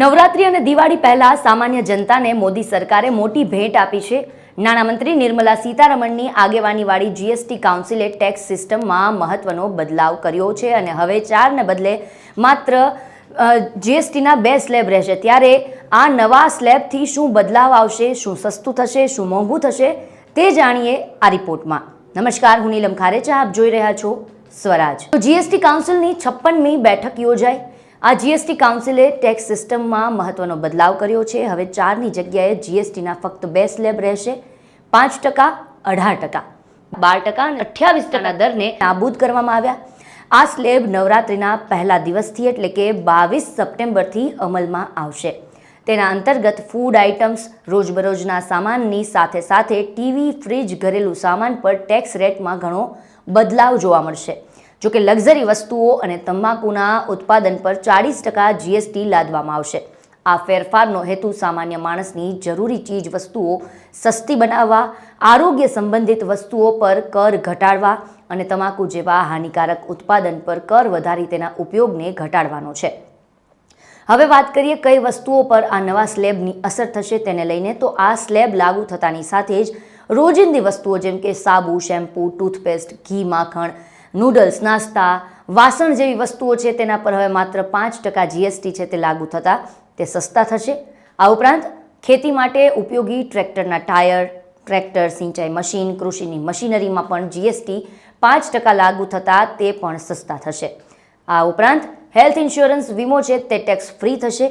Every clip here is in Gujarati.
નવરાત્રી અને દિવાળી પહેલા સામાન્ય જનતાને મોદી સરકારે મોટી ભેટ આપી છે. નાણામંત્રી નિર્મલા સીતારમણની આગેવાનીવાળી જીએસટી કાઉન્સિલે ટેક્સ સિસ્ટમમાં મહત્વનો બદલાવ કર્યો છે અને હવે ચારને બદલે માત્ર જીએસટીના બે સ્લેબ રહેશે. ત્યારે આ નવા સ્લેબથી શું બદલાવ આવશે, શું સસ્તું થશે, શું મોંઘું થશે, તે જાણીએ આ રિપોર્ટમાં. નમસ્કાર, હું નીલમ ખારેચા, આપ જોઈ રહ્યા છો સ્વરાજ. જીએસટી કાઉન્સિલની છપ્પનમી બેઠક યોજાઈ. આ જીએસટી કાઉન્સિલે ટેક્સ સિસ્ટમમાં મહત્વનો બદલાવ કર્યો છે. હવે ચારની જગ્યાએ જીએસટીના ફક્ત બે સ્લેબ રહેશે. પાંચ ટકા, અઢાર ટકા. બાર ટકા અને અઠ્યાવીસ ટકાના દરને નાબૂદ કરવામાં આવ્યા. આ સ્લેબ નવરાત્રિના પહેલા દિવસથી એટલે કે બાવીસ સપ્ટેમ્બરથી અમલમાં આવશે. તેના અંતર્ગત ફૂડ આઇટમ્સ રોજબરોજના સામાનની સાથે સાથે ટીવી ફ્રીજ ઘરેલું સામાન પર ટેક્સ રેટમાં ઘણો બદલાવ જોવા મળશે. જો કે લક્ઝરી વસ્તુઓ અને તમાકુના ઉત્પાદન પર ચાળીસ ટકા જીએસટી લાદવામાં આવશે. આ ફેરફારનો હેતુ સામાન્ય માણસની જરૂરી ચીજ વસ્તુઓ સસ્તી બનાવવા, આરોગ્ય સંબંધિત વસ્તુઓ પર કર ઘટાડવા અને તમાકુ જેવા હાનિકારક ઉત્પાદન પર કર વધારી તેના ઉપયોગને ઘટાડવાનો છે. હવે વાત કરીએ કઈ વસ્તુઓ પર આ નવા સ્લેબની અસર થશે તેને લઈને, તો આ સ્લેબ લાગુ થતાની સાથે જ રોજિંદી વસ્તુઓ જેમ કે સાબુ, શેમ્પૂ, ટૂથપેસ્ટ, ઘી, માખણ નૂડલ્સ નાસ્તા, વાસણ જેવી વસ્તુઓ છે તેના પર હવે માત્ર પાંચ ટકા જીએસટી છે તે લાગુ થતાં તે સસ્તા થશે. આ ઉપરાંત ખેતી માટે ઉપયોગી ટ્રેક્ટરના ટાયર, ટ્રેક્ટર, સિંચાઈ મશીન, કૃષિની મશીનરીમાં પણ જીએસટી પાંચ ટકા લાગુ થતાં તે પણ સસ્તા થશે. આ ઉપરાંત હેલ્થ ઇન્સ્યોરન્સ વીમો છે તે ટેક્સ ફ્રી થશે.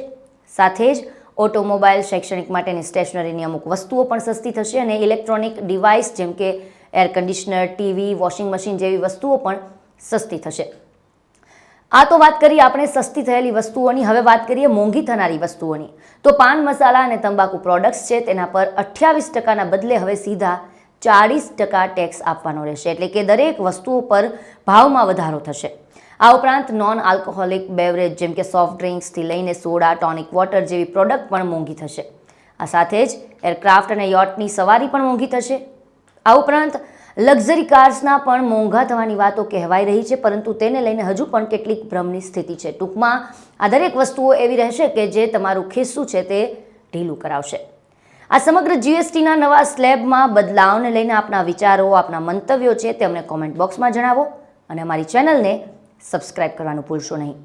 સાથે જ ઓટોમોબાઈલ શૈક્ષણિક માટેની સ્ટેશનરીની અમુક વસ્તુઓ પણ સસ્તી થશે અને ઇલેક્ટ્રોનિક ડિવાઇસ જેમ કે air conditioner, TV, washing machine જેવી વસ્તુઓ પણ સસ્તી થશે. આ તો વાત કરીએ આપણે સસ્તી થયેલી વસ્તુઓની. હવે વાત કરીએ મોંઘી થનારી વસ્તુઓની. તો પાન મસાલા અને તંબાકુ પ્રોડક્ટ્સ છે, તેના પર અઠ્યાવીસ ટકાના બદલે હવે સીધા ચાળીસ ટકા ટેક્સ આપવાનો રહેશે. એટલે કે દરેક વસ્તુઓ પર ભાવમાં વધારો થશે. આ ઉપરાંત નોન આલ્કોહોલિક બેવરેજ જેમ કે સોફ્ટ ડ્રિંક્સથી લઈને સોડા ટોનિક વોટર જેવી પ્રોડક્ટ પણ મોંઘી થશે. આ સાથે જ એરક્રાફ્ટ અને યોટની સવારી પણ મોંઘી થશે. આ ઉપરાંત લક્ઝરી કાર્સના પણ મોંઘા થવાની વાતો કહેવાઈ રહી છે, પરંતુ તેને લઈને હજુ પણ કેટલીક ભ્રમની સ્થિતિ છે. ટૂંકમાં આ દરેક વસ્તુઓ એવી રહેશે કે જે તમારું ખિસ્સું છે તે ઢીલું કરાવશે. આ સમગ્ર જીએસટીના નવા સ્લેબમાં બદલાવને લઈને આપના વિચારો, આપના મંતવ્યો છે તે અમને કોમેન્ટ બોક્સમાં જણાવો અને અમારી ચેનલને સબસ્ક્રાઇબ કરવાનું ભૂલશો નહીં.